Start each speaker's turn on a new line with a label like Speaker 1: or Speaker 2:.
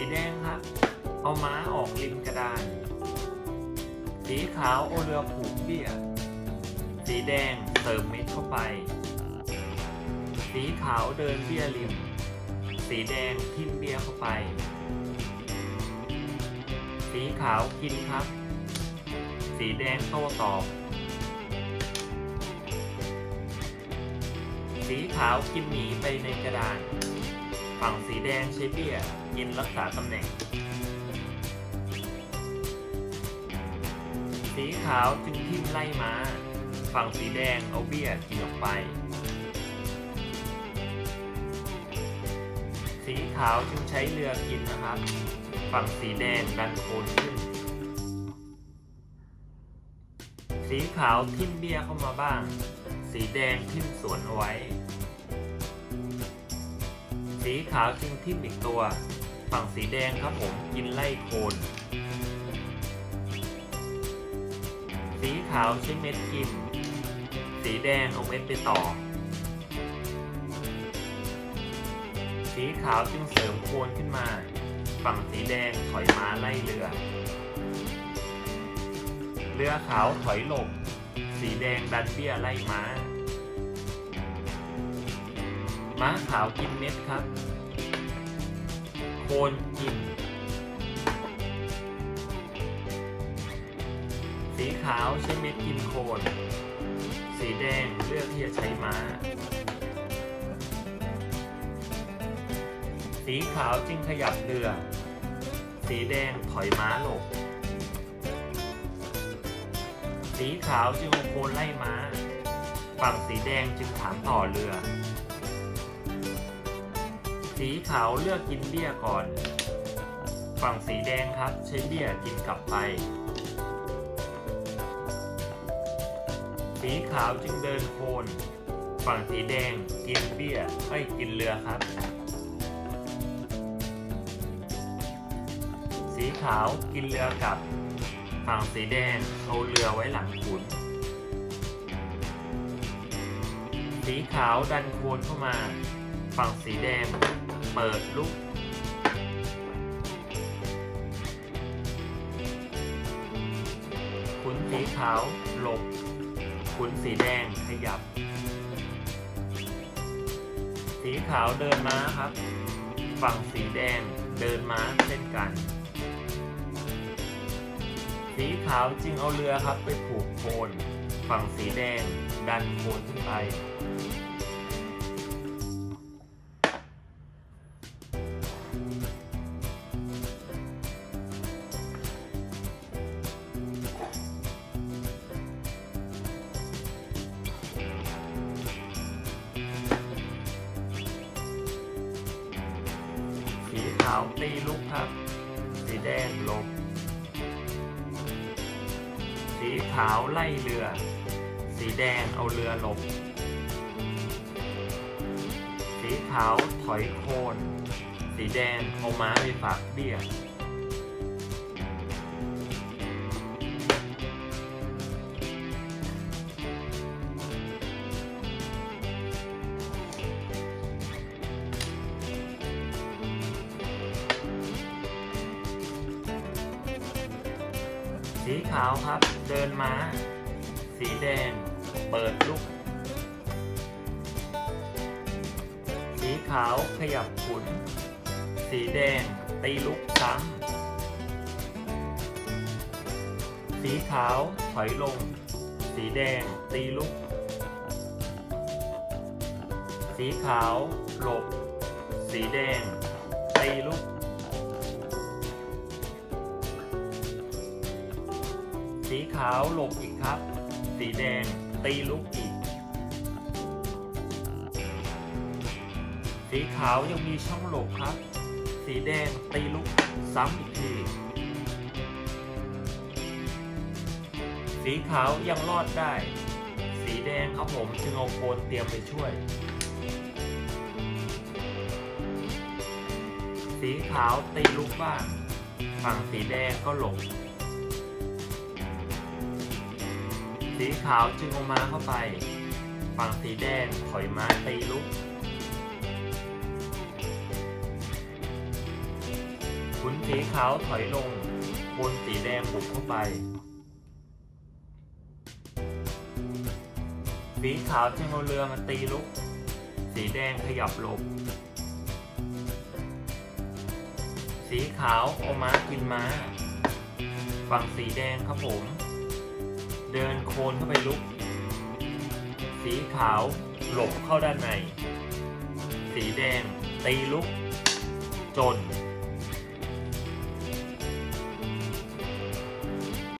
Speaker 1: ีแดงครับ เอาม้าออกริมกระดาน สีขาวเอเรือผูกเบี้ย สีแดงเติมเม็ดเข้าไป สีขาวเดินเบี้ยริม สีแดงทิ่มเบี้ยเข้าไป สีขาวกินครับ สีแดงโต้ตอบสีขาวกินหนีไปในกระดาน ฝั่งสีแดงใช้เบี้ยกินรักษาตำแหน่ง สีขาวจึงทิ่มไล่ม้า ฝั่งสีแดงเอาเบี้ยกินออกไป สีขาวจึงใช้เรือกินนะครับ ฝั่งสีแดงดันโคนขึ้น สีขาวทิ่มเบี้ยเข้ามาบ้าง สีแดงทิ่มสวนเอาไว้ สีขาวจึงทิ่มอีกตัว ฝั่งสีแดงครับผมกินไล่โคน สีขาวใช้เม็ดกิน สีแดงเอาเม็ดไปต่อ สีขาวจึงเสริมโคนขึ้นมา ฝั่งสีแดงถอยม้าไล่เรือ เรือขาวถอยหลบ สีแดงดันเบี้ยไล่ม้า ม้าขาวกินเม็ดครับ โคนกิน สีขาวใช้เม็ดกินโคน สีแดงเลือกที่จะใช้ม้า สีขาวจึงขยับเรือ สีแดงถอยม้าหลบ สีขาวจึงโคนไล่ม้า ฝั่งสีแดงจึงถามต่อเรือ สีขาวเลือกกินเบี้ยก่อน ฝั่งสีแดงครับ ใช้เบี้ยกินกลับไป สีขาวจึงเดินโคน ฝั่งสีแดงกินเบี้ยเอ้กินเรือครับ สีขาวกินเรือกลับ ฝั่งสีแดงเอาเรือไว้หลังขุนสีขาวดันโคนเข้ามา ฝั่งสีแดง เปิดลุกขุนสีขาวหลบขุนสีแดงขยับ สีขาวเดินม้าครับ ฝั่งสีแดงเดินม้าเช่นกัน สีขาวจึงเอาเรือครับไปผูกโคน ฝั่งสีแดงดันโคนขึ้นไป ขาวตีลุกครับ สีแดงหลบสีขาวไล่เรือ สีแดงเอาเรือหลบสีขาวถอยโคน สีแดงเอาม้าไปฝากเบี้ย สีขาวครับ เดินม้าสีแดง เปิดลุก สีขาวขยับขุน สีแดง ตีลุกซ้ำ สีขาวถอยลง สีแดง ตีลุก สีขาวหลบ สีแดง ตีลุก สีขาวหลบอีกครับ สีแดงตีลุกอีก สีขาวยังมีช่องหลบครับ สีแดงตีลุกซ้ำอีกทีสีขาวยังรอดได้ สีแดงครับผมจึงเอาโคนเตรียมไปช่วย สีขาวตีลุกบ้าง ฝั่งสีแดงก็หลบ สีขาวจึงเอาม้าเข้าไป ฝั่งสีแดงถอยม้าตีลุกขุนสีขาวถอยลงพลสีแดงบุกเข้าไป สีขาวจึงเอาเรือมาตีลุก สีแดงขยับหลบ สีขาวเอาม้ากินม้า ฝั่งสีแดงครับผม เดินโคนเข้าไปลุก สีขาวหลบเข้าด้านใน สีแดงตีลุก จน